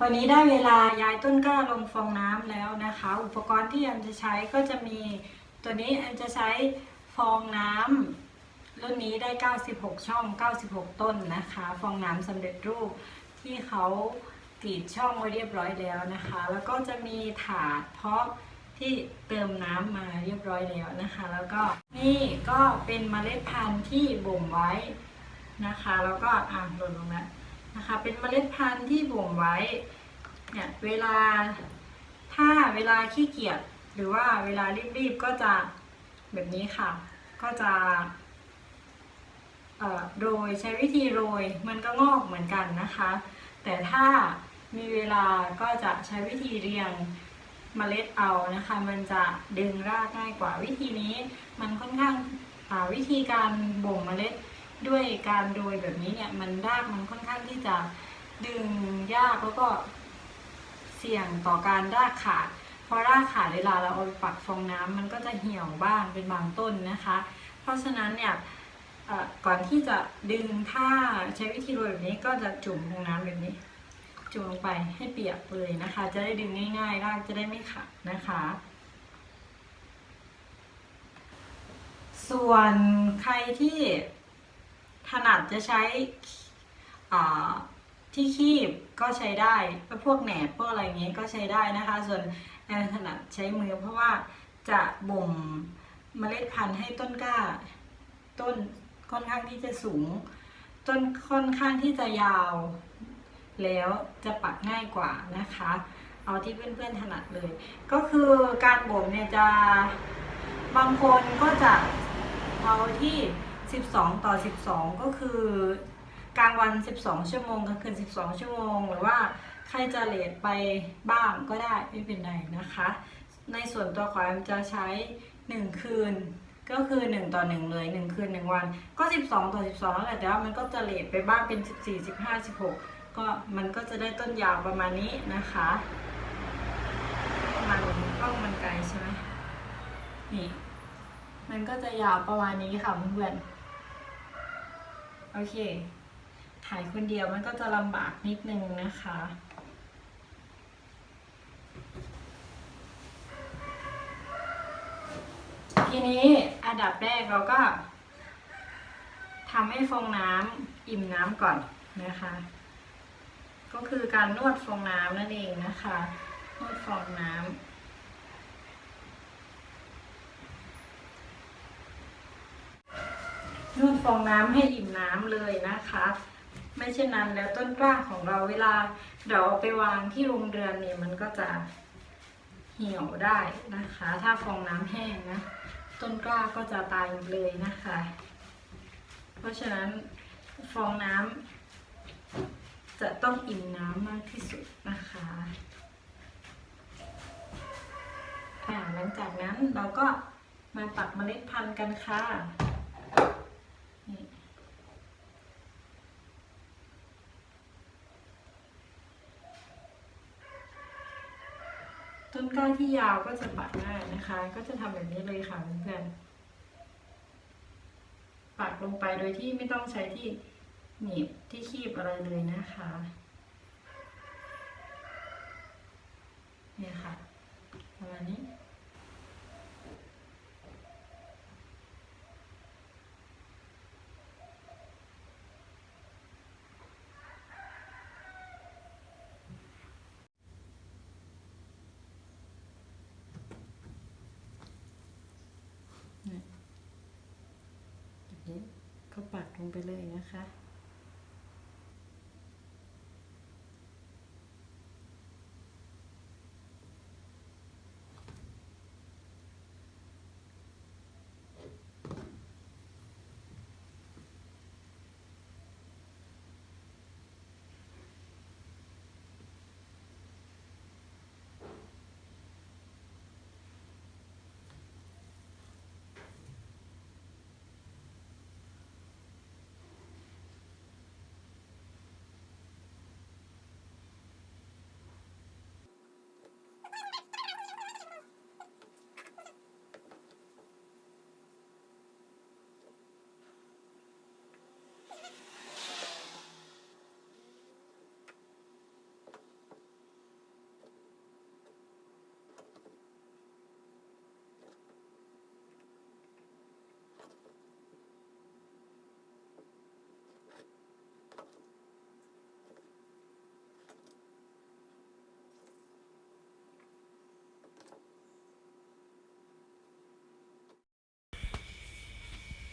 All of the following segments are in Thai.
วันนี้ได้เวลาย้ายต้นกล้าลงฟองน้ำแล้วนะคะ อุปกรณ์ที่แอมจะใช้ก็จะมีตัวนี้แอมจะใช้ฟองน้ำรุ่นนี้ได้ 96 ช่อง 96 ต้นนะคะ ฟองน้ำสำเร็จรูปที่เขากรีดช่องไว้เรียบร้อยแล้วนะคะ แล้วก็จะมีถาดเพาะที่เติมน้ำมาเรียบร้อยแล้วนะคะ แล้วก็นี่ก็เป็นเมล็ดพันธุ์ที่บ่มไว้นะคะ แล้วก็อ่างหล่นลงแล้ว นะคะ เป็นเมล็ดพันธุ์ที่บ่มไว้ เนี่ย เวลา ถ้าเวลาขี้เกียจ หรือว่าเวลารีบๆ ก็จะแบบนี้ค่ะ ก็จะโรยใช้วิธีโรยมันก็งอกเหมือนกันนะคะ แต่ถ้ามีเวลาก็จะใช้วิธีเรียงเมล็ดเอานะคะ มันจะดึงรากง่ายกว่าวิธีนี้ มันค่อนข้างาวิธีการบ่มเมล็ด ด้วยการโรยแบบนี้เนี่ย มันรากมันค่อนข้างที่จะดึงยากแล้วก็เสี่ยงต่อการรากขาดเพราะรากขาดเวลาเราเอาปักฟองน้ำมันก็จะเหี่ยวบ้างเป็นบางต้นนะคะ เพราะฉะนั้นเนี่ยก่อนที่จะดึงถ้าใช้วิธีโรยแบบนี้ก็จะจุ่มฟองน้ำแบบนี้ จุ่มลงไปให้เปียกเลยนะคะ จะได้ดึงง่ายๆรากจะได้ไม่ขาดนะคะ ส่วนใครที่ ถนัดจะใช้อ่าที่คีบก็ใช้ได้พวกแหนบพวกอะไรอย่างเงี้ยก็ใช้ได้นะคะ ส่วนแอนถนัดใช้มือเพราะว่าจะบ่มเมล็ดพันธุ์ให้ต้นกล้า ต้นค่อนข้างที่จะสูง ต้นค่อนข้างที่จะยาว แล้วจะปักง่ายกว่านะคะ เอาที่เพื่อนๆถนัดเลย ก็คือการบ่มเนี่ยจะบางคนก็จะเอาที่ 12 ต่อ 12 ก็คือกลางวัน 12 ชั่วโมงกลางคืน 12 ชั่วโมง หรือว่าใครจะเลทไปบ้างก็ได้ไม่เป็นไรนะคะ ในส่วนตัวของแอมจะใช้ 1 คืนก็คือ 1 ต่อ 1 เลย 1 คืน 1 วัน ก็ 12 ต่อ 12นั่นแหละแต่ว่ามันก็จะเลทไปบ้างเป็น 14 15 16 ก็มันก็จะได้ต้นยาวประมาณนี้นะคะมันกล้องมันไกลใช่ไหมนี่มันก็จะยาวประมาณนี้ค่ะเพื่อนๆ โอเค ถ่ายคนเดียวมันก็จะลำบากนิดนึงนะคะ ทีนี้อันดับแรกเราก็ทำให้ฟองน้ำอิ่มน้ำก่อนนะคะ ก็คือการนวดฟองน้ำนั่นเองนะคะ นวดฟองน้ำ นวดฟองน้ำให้อิ่มน้ำเลยนะคะ ไม่เช่นนั้นแล้วต้นกล้าของเราเวลาเราเอาไปวางที่โรงเรือนเนี่ยมันก็จะเหี่ยวได้นะคะ ถ้าฟองน้ำแห้งนะ ต้นกล้าก็จะตายเลยนะคะ เพราะฉะนั้นฟองน้ำจะต้องอิ่มน้ำมากที่สุดนะคะหลังจากนั้นเราก็มาตักเมล็ดพันธุ์กันค่ะ ต้นกล้าที่ยาวก็จะปักง่ายนะคะ ก็จะทำแบบนี้เลยค่ะเพื่อนๆปักลงไปโดยที่ไม่ต้องใช้ที่หนีบที่คีบอะไรเลยนะคะเนี่ยค่ะประมาณนี้ แบบนี้ก็ ปักลงไปเลยนะคะ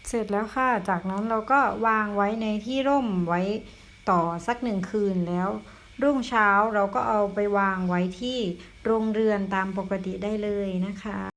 เสร็จแล้วค่ะ จากนั้นเราก็วางไว้ในที่ร่มไว้ต่อสักหนึ่งคืนแล้ว รุ่งเช้าเราก็เอาไปวางไว้ที่โรงเรือนตามปกติได้เลยนะคะ